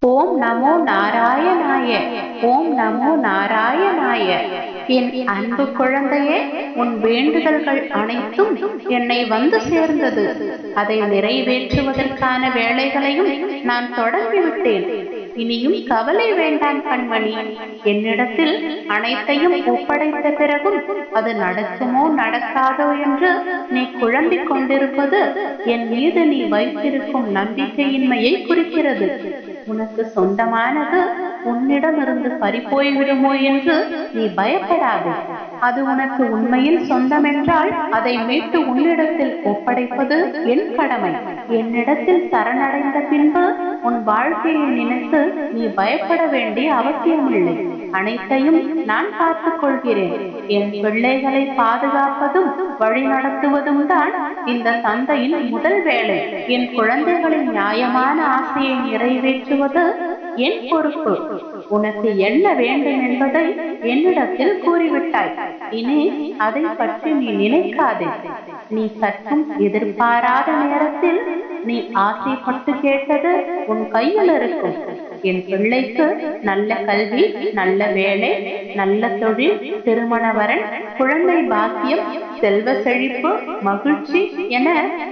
ஓம் நமோ நாராயணாய ஓம் நமோ நாராயணாய. என் அன்பு குழந்தையே உன் வேண்டுதல்கள் அனைத்தும் என்னை வந்து சேர்ந்தது. அதை நிறைவேற்றுவதற்கான வேலைகளையும் நான் தொடங்கிவிட்டேன். இனியும் கவலை வேண்டாம் கண்மணி. என்னிடத்தில் அனைத்தையும் ஒப்படைத்த பிறகும் அது நடக்குமோ நடக்காதோ என்று நீ குழம்பிக் கொண்டிருப்பது என் மீது நீ வைத்திருக்கும் நம்பிக்கையின்மையை குறிக்கிறது. உனக்கு சொந்தமானது உன்னிடமிருந்து பறிப்போய்விடுமோ என்று நீ பயப்படாதே. அது உனக்கு உண்மையில் சொந்தமென்றால் அதை மீட்டு உன்னிடத்தில் ஒப்படைப்பது என் கடமை. என்னிடத்தில் சரணடைந்த பின்பு உன் வாழ்க்கையை நினைத்து நீ பயப்பட வேண்டிய அவசியமில்லை. அனைத்தையும் நான் பார்த்துக் கொள்கிறேன் என் பிள்ளைகளை பாதுகாப்பதும் வழிநடத்துவதும் தான் இந்த தந்தையின் முதல் வேலை. என் குழந்தைகளின் நியாயமான ஆசையை நிறைவேற்றுவது என் பொறுப்பு. உனக்கு என்ன வேண்டும் என்பதை என்னிடத்தில் கூறிவிட்டாய். இனி அதை பற்றி நீ நினைக்காதே. நீ சற்றும் எதிர்பாராத நேரத்தில் நீ ஆசைப்பட்டு கேட்டது உன் கையில் இருக்கும். என் பிள்ளைக்கு நல்ல கல்வி நல்ல வேலை நல்ல தொழில் திருமண வரன் குழந்தை பாக்கியம் செல்வ செழிப்பு மகிழ்ச்சி என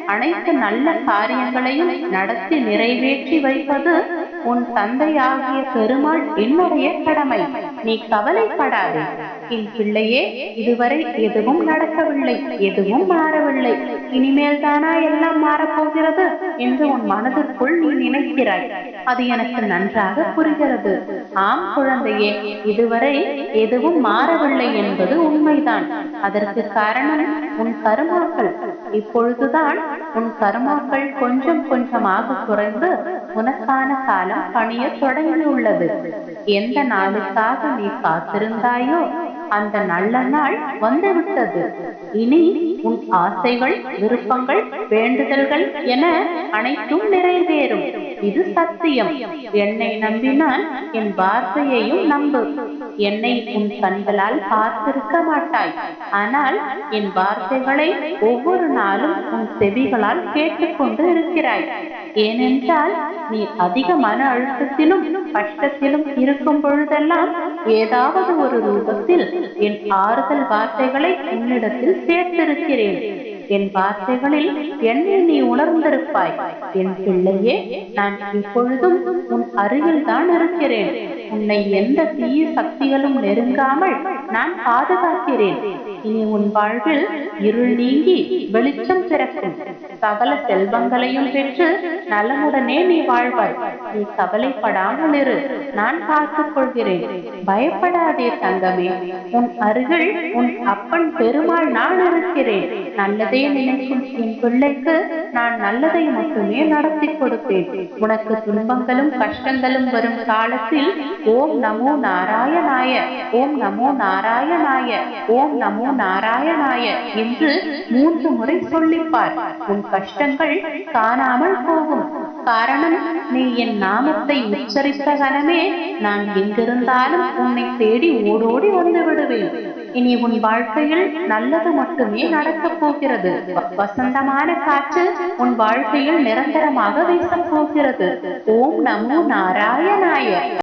அனைத்து நல்ல காரியங்களையும் நடத்தி நிறைவேற்றி வைப்பது உன் தந்தையாகிய பெருமாள் என்னுடைய கடமை. நீ கவலைப்படாதே. என் பிள்ளையே இதுவரை எதுவும் நடக்கவில்லை எதுவும் மாறவில்லை. இனிமேல் தானா எல்லாம் மாறப்போகிறது என்று உன் மனதிற்குள் நீ நினைக்கிறாய். அது எனக்கு நன்றாக புரிகிறது. ஆம் குழந்தையே இதுவரை எதுவும் மாறவில்லை என்பது உண்மைதான். அதற்கு காரணம் உன் கருமாக்கள். இப்பொழுதுதான் உன் கருமாக்கள் கொஞ்சம் கொஞ்சமாக குறைந்து உனக்கான காலம் பணிய தொடங்கியுள்ளது. எந்த நாளுக்காக நீ காத்திருந்தாயோ அந்த நல்ல நாள் வந்துவிட்டது. இனி உன் ஆசைகள் விருப்பங்கள் வேண்டுதல்கள் என அனைத்தும் நிறைவேறும். இது சத்தியம். என்னை நம்பினால் என் வார்த்தையையும் நம்பு. என்னை உன் கண்களால் பார்த்திருக்க மாட்டாய். ஆனால் என் வார்த்தைகளை ஒவ்வொரு நாளும் உன் செவிகளால் கேட்டுக்கொண்டு இருக்கிறாய். ஏனென்றால் நீ அதிக மன அழுத்தத்திலும் கஷ்டத்திலும் இருக்கும் பொழுதெல்லாம் ஏதாவது ஒரு ரூபத்தில் என் ஆறுதல் வார்த்தைகளை உன்னிடத்தில் சேர்த்திருக்கிறேன். என் வார்த்தைகளில் என்னை நீ உணர்ந்திருப்பாய். என் பிள்ளையே நான் இப்பொழுதும் உன் அருகில் தான் இருக்கிறேன். உன்னை எந்த தீய சக்திகளும் நெருங்காமல் நான் பாதுகாக்கிறேன். இனி உன் வாழ்வில் இருள் நீங்கி வெளிச்சம் பிறக்கும். சகல செல்வங்களையும் பெற்று நலமுடனே நீ வாழ்வாய். நீ கவலைப்படாமல் இரு. நான் பார்த்துக் கொள்கிறேன் பயப்படாதே தங்கமே. உன் அருகில் உன் அப்பன் பெருமாள் நான் இருக்கிறேன். நல்லதே நினைக்கும் என் பிள்ளைக்கு நான் நல்லதை மட்டுமே நடத்தி கொடுப்பேன். உனக்கு துன்பங்களும் கஷ்டங்களும் வரும் காலத்தில் ஓம் நமோ நாராயணாய ஓம் நமோ நாராயணாய ஓம் நமோ நாராயணாய என்று மூன்று முறை சொல்லிப்பார். உன் கஷ்டங்கள் காணாமல் போகும். காரணம் நீ என் நாமத்தை உச்சரித்த கணமே நான் எங்கிருந்தாலும் உன்னை தேடி ஓடோடி வந்து விடுவேன் இனி உன் வாழ்க்கையில் நல்லது மட்டுமே நடக்கப் போகிறது. வசந்தமான காற்று உன் வாழ்க்கையில் நிரந்தரமாக வீசப் போகிறது. ஓம் நமோ நாராயணாய.